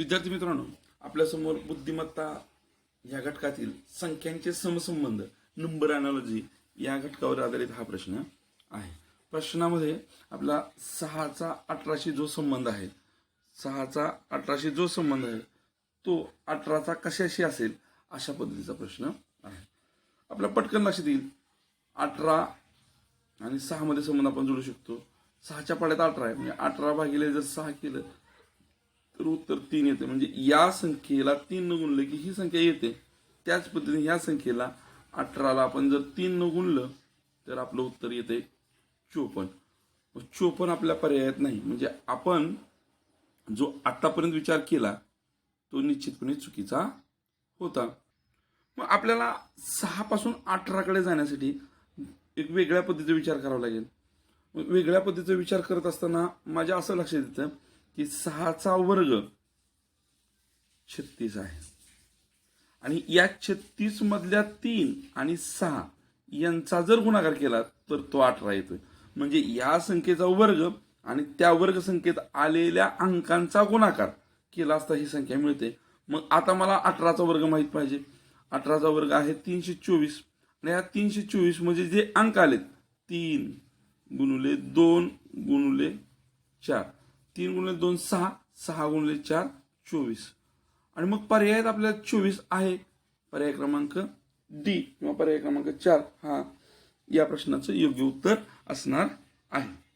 विद्यार्थी मित्रांनो आपल्यासमोर बुद्धिमत्ता या घटकातील संख्यांचे समसंबंध नंबर अनालॉजी या घटकावर आधारित हा प्रश्न आहे. प्रश्नामध्ये आपला सहाचा अठराशी जो संबंध आहे सहाचा अठराशी जो संबंध आहे तो अठराचा कशाशी असेल अशा पद्धतीचा प्रश्न आहे. आपला पटकन लक्षात येईल अठरा आणि सहामध्ये संबंध आपण जोडू शकतो. सहाच्या पाड्यात अठरा आहे. म्हणजे अठरा भागिले जर सहा केलं तर उत्तर तीन येते. म्हणजे या संख्येला तीन न गुणलं की ही संख्या येते. त्याच पद्धतीने ह्या संख्येला अठराला आपण जर तीन न गुणलं तर आपलं उत्तर येते चोपन्न. चोपन्न आपल्या पर्यायात नाही. म्हणजे आपण जो आतापर्यंत विचार केला तो निश्चितपणे चुकीचा होता. मग आपल्याला सहा पासून अठराकडे जाण्यासाठी एक वेगळ्या पद्धतीचा विचार करावा लागेल. वेगळ्या पद्धतीचा विचार करत असताना माझ्या असं लक्षात येतं की सहाचा वर्ग छत्तीस आहे. आणि या छत्तीस मधल्या तीन आणि सहा यांचा जर गुणाकार केला तर तो अठरा येतोय. म्हणजे या संख्येचा वर्ग आणि त्या वर्ग संख्येत आलेल्या अंकांचा गुणाकार केला असता ही संख्या मिळते. मग आता मला अठराचा वर्ग माहीत पाहिजे. अठराचा वर्ग आहे तीनशे चोवीस. आणि या तीनशे चोवीस म्हणजे जे अंक आलेत तीन गुणुले दोन गुणुले चार. तीन गुणले दोन सहा. सहा गुणले चार चोवीस. आणि मग पर्यायात आपल्याला चोवीस आहे. पर्याय क्रमांक डी किंवा पर्याय क्रमांक चार हा या प्रश्नाचं योग्य उत्तर असणार आहे.